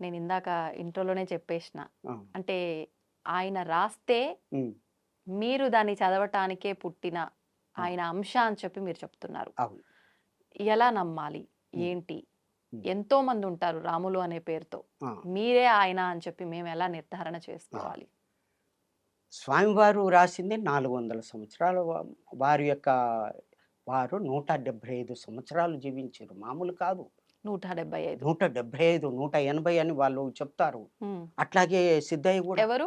నేను ఇందాక ఇంట్రోలోనే చెప్పేసిన. అంటే ఆయన రాస్తే మీరు దాన్ని చదవటానికే పుట్టిన ఆయన అంశ అని చెప్పి మీరు చెప్తున్నారు. ఎలా నమ్మాలి? ఏంటి. ఎంతో మంది ఉంటారు రాములు అనే పేరుతో. మీరే ఆయన అని చెప్పి మేము ఎలా నిర్ధారణ చేసుకోవాలి? స్వామివారు రాసింది నాలుగు వందల సంవత్సరాలు. వారి యొక్క వారు నూట డెబ్భై ఐదు సంవత్సరాలు జీవించారు. మామూలు కాదు. నూట డెబ్బై ఐదు. నూట డెబ్భై ఐదు నూట ఎనభై అని వాళ్ళు చెప్తారు. అట్లాగే సిద్ధయ్య కూడా. ఎవరు?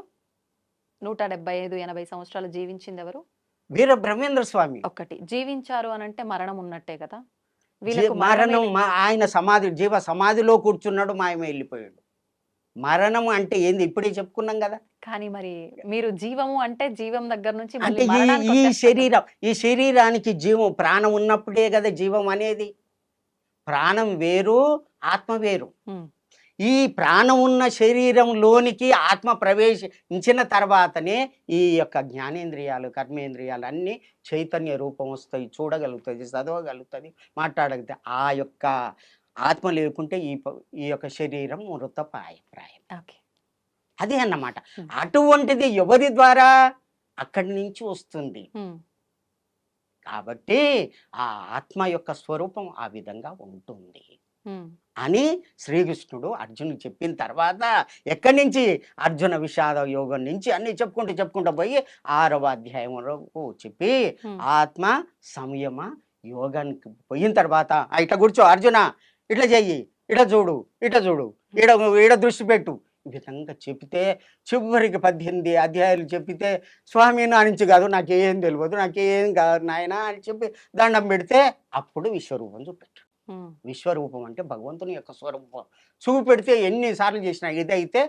నూట డెబ్బై ఐదు ఎనభై సంవత్సరాలు జీవించింది ఎవరు? వీర బ్రహ్మేంద్ర స్వామి. ఒక్కటి జీవించారు అని అంటే మరణం ఉన్నట్టే కదా? వీళ్ళకు మరణం ఆయన సమాధి జీవ సమాధిలో కూర్చున్నాడు మాయమ వెళ్ళిపోయాడు. మరణం అంటే ఏంది? ఇప్పుడే చెప్పుకున్నాం కదా? కానీ మరి మీరు జీవము అంటే జీవం దగ్గర నుంచి అంటే ఈ. శరీరం ఈ శరీరానికి జీవం ప్రాణం ఉన్నప్పుడే కదా జీవం అనేది? ప్రాణం వేరు ఆత్మ వేరు. ఈ ప్రాణం ఉన్న శరీరంలోనికి ఆత్మ ప్రవేశించిన తర్వాతనే ఈ యొక్క జ్ఞానేంద్రియాలు కర్మేంద్రియాలు అన్నీ చైతన్య రూపం వస్తాయి. చూడగలుగుతుంది చదవగలుగుతుంది మాట్లాడగలుగుతుంది. ఆ యొక్క ఆత్మ లేకుంటే ఈ ఈ యొక్క శరీరం మృతపాయ ప్రాయం ఓకే. అదే అన్నమాట. అటువంటిది ఎవరి ద్వారా? అక్కడి నుంచి వస్తుంది. కాబట్టి ఆ ఆత్మ యొక్క స్వరూపం ఆ విధంగా ఉంటుంది. అని శ్రీకృష్ణుడు అర్జునుడు చెప్పిన తర్వాత ఎక్కడి నుంచి? అర్జున విషాద యోగం నుంచి అన్ని చెప్పుకుంటూ చెప్పుకుంటూ పోయి ఆరవ అధ్యాయం వరకు చెప్పి. ఆత్మ సంయమ యోగానికి పోయిన తర్వాత "ఆ, ఇట్లా కూర్చో అర్జున ఇట్లా చెయ్యి ఇట్లా చూడు ఇట్లా చూడు ఈడ ఈడ దృష్టి పెట్టు విధంగా చెప్తే చివరికి పద్దెనిమిది అధ్యాయాలు చెప్పితే స్వామి నుంచి కాదు నాకేం తెలియదు నాకేం కాదు నాయన అని చెప్పి దండం పెడితే అప్పుడు విశ్వరూపం చూపెట్టు విశ్వరూపం అంటే భగవంతుని యొక్క స్వరూపం. చూపెడితే ఎన్నిసార్లు చేసినా ఇదైతే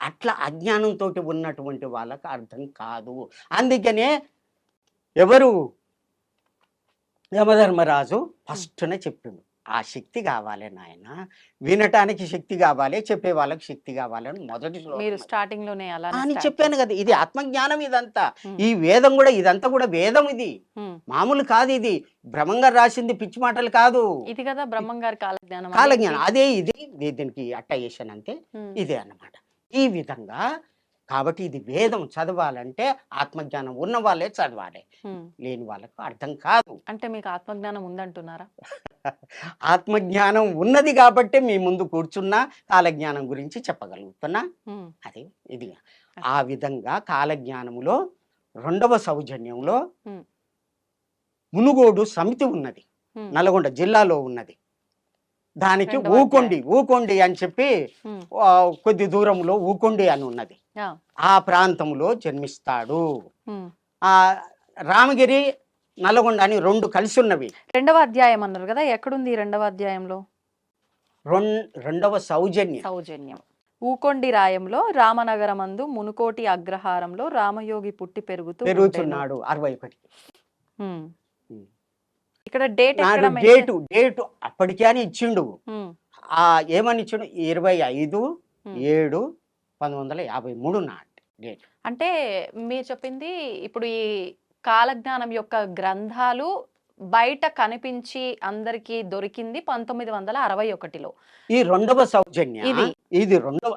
అట్లా అజ్ఞానంతో ఉన్నటువంటి వాళ్ళకి అర్థం కాదు. అందుకనే ఎవరు? యమధర్మరాజు ఫస్ట్నే చెప్పిండు. ఆ శక్తి కావాలి నాయన. వినటానికి శక్తి కావాలి చెప్పే వాళ్ళకి శక్తి కావాలని మొదటి మీరు. స్టార్టింగ్లోనే అలా అని చెప్పాను కదా ఇది ఆత్మజ్ఞానం ఇదంతా. ఈ వేదం కూడా ఇదంతా కూడా వేదం ఇది. మామూలు కాదు ఇది. బ్రహ్మంగా రాసింది పిచ్చి మాటలు కాదు. ఇది కదా బ్రహ్మం గారి కాలజ్ఞానం కాలజ్ఞానం. అదే ఇది. దీనికి అట్టయేషన్ అంతే. ఇదే అన్నమాట. ఈ విధంగా కాబట్టి ఇది వేదం చదవాలంటే ఆత్మజ్ఞానం ఉన్న వాళ్ళే చదవాలి. లేని వాళ్ళకు అర్థం కాదు. అంటే మీకు ఆత్మజ్ఞానం ఉందంటున్నారా? ఆత్మజ్ఞానం ఉన్నది కాబట్టి మీ ముందు కూర్చున్నా కాలజ్ఞానం గురించి చెప్పగలుగుతున్నా. అది ఇది ఆ విధంగా కాలజ్ఞానములో రెండవ సౌజన్యంలో. మునుగోడు సమితి ఉన్నది. నల్గొండ జిల్లాలో ఉన్నది. దానికి ఊకొండి ఊకొండి అని చెప్పి కొద్ది దూరంలో ఊకొండి అని ఉన్నది. ఆ, ప్రాంతంలో జన్మిస్తాడు. ఆ రామగిరి నల్గొండ అని రెండు కలిసి ఉన్నవి రెండవ అధ్యాయం అన్నారు కదా ఎక్కడుంది రెండవ అధ్యాయంలో? రెండవ సౌజన్యం. సౌజన్యం. ఊకొండి రాయంలో రామనగరమందు మునుకోటి అగ్రహారంలో రామయోగి పుట్టి పెరుగుతూ. పెరుగుతున్నాడు. అరవై ఒకటి. ఇక్కడ డేట్ డేటు డేటు అప్పటికే అని ఇచ్చిండు. ఆ ఏమని ఇచ్చిండు? ఇరవై ఐదు. ఏడు పంతొమ్మిది వందల యాభై మూడు నాటి డేట్. అంటే మీరు చెప్పింది ఇప్పుడు ఈ కాలజ్ఞానం యొక్క గ్రంథాలు బయట కనిపించి అందరికి దొరికింది పంతొమ్మిది వందల అరవై ఒకటిలో. ఈ రెండవ సౌజన్య ఇది. ఇది రెండవ.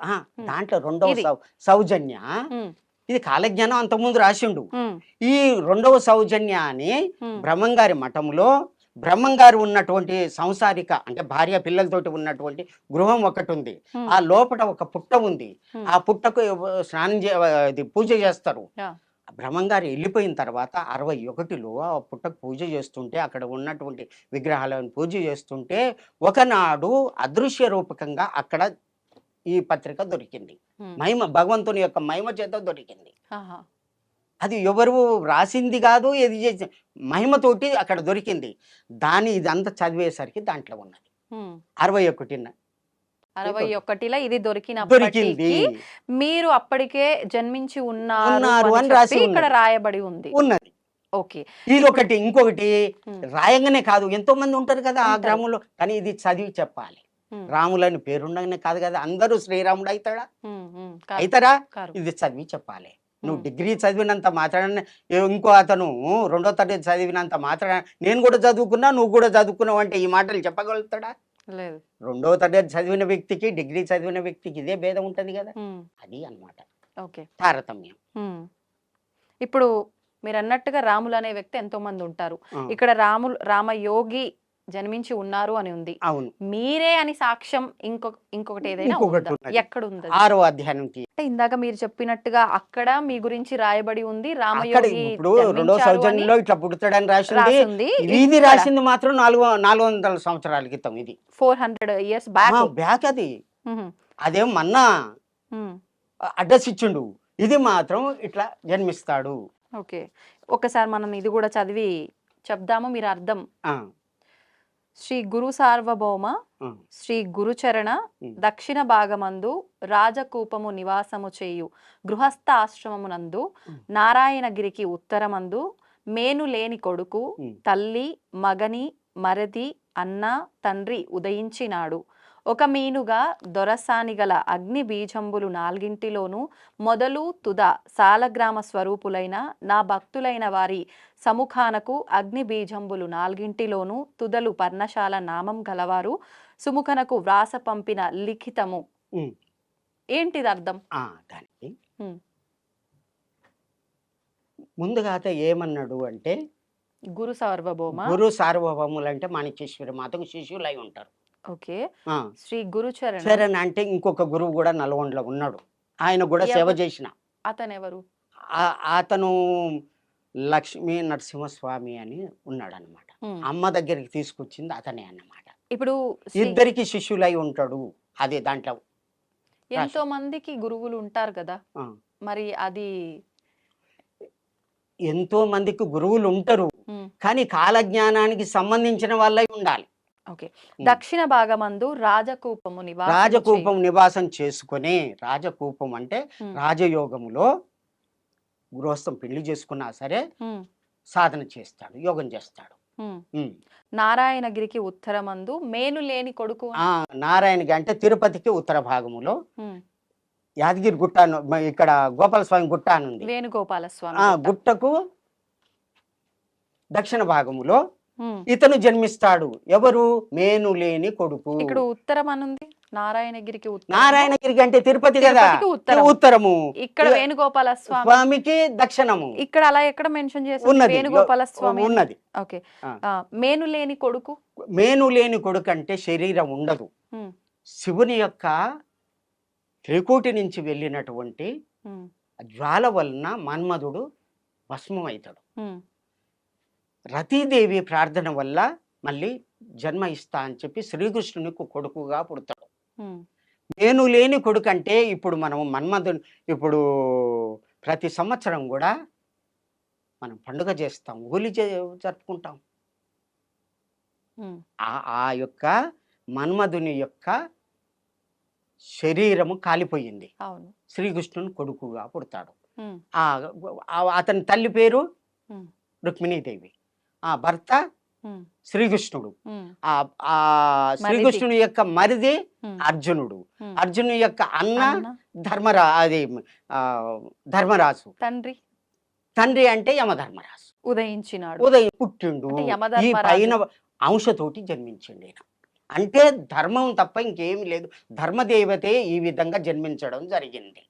దాంట్లో రెండవ సౌజన్య ఇది కాలజ్ఞానం అంతకుముందు రాసిండు. ఉమ్, ఈ రెండవ సౌజన్య అని ఉమ్, బ్రహ్మంగారి మఠంలో బ్రహ్మంగారు ఉన్నటువంటి సంసారిక అంటే భార్య పిల్లలతోటి ఉన్నటువంటి గృహం ఒకటి ఉంది ఆ లోపల ఒక పుట్ట ఉంది. ఆ పుట్టకు స్నానం చే పూజ చేస్తారు. బ్రహ్మంగారు వెళ్ళిపోయిన తర్వాత అరవై ఒకటిలో ఆ పుట్టకు పూజ చేస్తుంటే అక్కడ ఉన్నటువంటి విగ్రహాలను పూజ చేస్తుంటే ఒకనాడు అదృశ్య రూపకంగా అక్కడ ఈ పత్రిక దొరికింది. మహిమ భగవంతుని యొక్క మహిమ చేత దొరికింది. అది ఎవరు రాసింది కాదు ఏది చేసి మహిమతోటి అక్కడ దొరికింది. దాని ఇదంతా చదివేసరికి దాంట్లో ఉన్నది. అరవై ఒకటిన అరవై ఒకటిలో ఇది దొరికినప్పటికీ మీరు అప్పటికే జన్మించి ఉన్నారు అని రాసి ఇక్కడ. రాయబడి ఉంది. ఉన్నది. ఓకే. ఇది ఒకటి ఇంకొకటి రాయంగానే కాదు ఎంతో మంది ఉంటారు కదా ఆ. గ్రామంలో. కానీ ఇది చదివి చెప్పాలి. రాములని పేరుండగానే కాదు కదా అందరూ శ్రీరాముడు అవుతాడా అవుతారా. ఇది చదివి చెప్పాలి. నువ్వు డిగ్రీ చదివినంత మాత్రాన ఇంకో అతను రెండో తరగతి చదివినంత మాత్రాన నేను కూడా చదువుకున్నా నువ్వు కూడా చదువుకున్నావు అంటే ఈ మాటలు చెప్పగలుగుతాడా? లేదు. రెండో తరగతి చదివిన వ్యక్తికి డిగ్రీ చదివిన వ్యక్తికి ఇదే భేదం ఉంటది కదా? అది అన్నమాట. ఓకే. తారతమ్యం. ఇప్పుడు మీరు అన్నట్టుగా రాములు అనే వ్యక్తి ఎంతో మంది ఉంటారు ఇక్కడ రాములు రామయోగి జన్మించి ఉన్నారు అని ఉంది. అవును. మీరే అని సాక్ష్యం ఇంకొక ఇంకొకటి ఏదైనా ఇంకొకటి ఉందా? ఉన్నది. ఎక్కడ ఉంది? ఆరో అధ్యాయం తీ అంటే ఇందాక మీరు చెప్పినట్టుగా అక్కడ మీ గురించి రాయబడి ఉంది అక్కడ రామయోగి ఇప్పుడు రెండో జన్మించారు అని సౌజన్యంలో ఇట్లా పుడతాడని రాసింది. రాసింది. ఇది రాసింది మాత్రం నాలుగు నాలుగు వందల సంవత్సరాల క్రితం ఇది. Four hundred years back back అది. అదేం మన్నా అడ్రస్ ఇచ్చిండు. ఇది మాత్రం ఇట్లా జన్మిస్తాడు. ఓకే. ఒకసారి మనం ఇది కూడా చదివి చెప్దాము మీరు అర్థం. ఆ, శ్రీ గురు సార్వభౌమ శ్రీ గురుచరణ. దక్షిణ భాగమందు రాజకూపము నివాసము చేయు గృహస్థ ఆశ్రమమునందు. నారాయణగిరికి ఉత్తరమందు మేను లేని కొడుకు. తల్లి మగని మరది అన్న తండ్రి ఉదయించినాడు ఒక మీనుగా దొరసాని గల అగ్ని బీజంబులు నాలుగింటిలోనూ మొదలు తుద సాలగ్రామ స్వరూపులైన నా భక్తులైన వారి సముఖానకు అగ్ని బీజంబులు నాలుగింటిలోనూ తుదలు పర్ణశాల నామం గలవారు సుముఖనకు వ్రాస పంపిన లిఖితము. ఏంటిది అర్థం దానికి. ముందుగా అత ఏమన్నాడు అంటే గురు సార్వభౌమ గురు సార్వభౌములు అంటే మాణిక్యేశ్వరి మాతకు శిష్యులై ఉంటారు ఓకే. శ్రీ గురుచరణ సరే అంటే ఇంకొక గురువు కూడా నల్గొండలో ఉన్నాడు. ఆయన కూడా సేవ? చేసిన. అతను ఎవరు అతను లక్ష్మీ నరసింహస్వామి అని ఉన్నాడు అనమాట. అమ్మ దగ్గరికి తీసుకొచ్చింది అతనే అన్నమాట. ఇప్పుడు ఇద్దరికి శిష్యులై ఉంటాడు అదే దాంట్లో. ఎంతో మందికి గురువులు ఉంటారు కదా. మరి అది ఎంతో మందికి గురువులు ఉంటారు. కానీ కాలజ్ఞానానికి సంబంధించిన వాళ్ళై ఉండాలి. ఓకే. దక్షిణ భాగమందు రాజకూపము నివాసము రాజకూపం నివాసం చేసుకొని రాజకూపం అంటే. రాజయోగములో గృహస్థం పెళ్ళి చేసుకున్నా సరే సాధన చేస్తాడు యోగం చేస్తాడు. నారాయణగిరికి ఉత్తరమందు మేను లేని కొడుకు నారాయణకి అంటే తిరుపతికి ఉత్తర భాగములో యాదగిరి గుట్ట ఇక్కడ గోపాల స్వామి గుట్ట అని ఉంది వేణుగోపాల స్వామి ఆ గుట్ట. గుట్టకు దక్షిణ భాగములో. ఇతను జన్మిస్తాడు. ఎవరు? మేను లేని కొడుకు. ఇక్కడ ఉత్తరం అని ఉంది నారాయణగిరికి నారాయణగిరికి అంటే తిరుపతి కదా. ఉత్తరము. ఇక్కడ ఇక- వేణుగోపాల స్వామి స్వామికి దక్షిణము. ఇక్కడ అలా ఎక్కడ మెన్షన్ చేసి ఉన్నది. వేణుగోపాల స్వామి? ఉన్నది. ఓకే. మేను లేని కొడుకు? మేను లేని కొడుకు అంటే శరీరం ఉండదు. శివుని యొక్క త్రికోటి నుంచి వెళ్ళినటువంటి జ్వాల వలన మన్మధుడు భస్మం అవుతాడు రతీదేవి ప్రార్థన వల్ల మళ్ళీ జన్మ ఇస్తా అని చెప్పి శ్రీకృష్ణునికి కొడుకుగా పుడతాడు. నేను లేని కొడుకు అంటే ఇప్పుడు మనం మన్మధుని ఇప్పుడు ప్రతి సంవత్సరం కూడా మనం పండుగ చేస్తాం హోలీ చే జరుపుకుంటాం. ఆ ఆ యొక్క మన్మధుని యొక్క శరీరము కాలిపోయింది. శ్రీకృష్ణుని కొడుకుగా పుడతాడు. ఆ అతని తల్లి పేరు రుక్మిణీదేవి. ఆ భర్త శ్రీకృష్ణుడు. ఆ ఆ శ్రీకృష్ణుని యొక్క మరిది అర్జునుడు. ఉమ్. అర్జునుని యొక్క అన్న ధర్మరా అది ఆ, ధర్మరాజు. తండ్రి. తండ్రి అంటే యమధర్మరాజు. ఉదయించినాడు. ఉదయం పుట్టిండు. ఈ. పైన అంశతోటి జన్మించిండు అంటే ధర్మం తప్ప ఇంకేమీ లేదు. ధర్మదేవతే ఈ విధంగా జన్మించడం జరిగింది.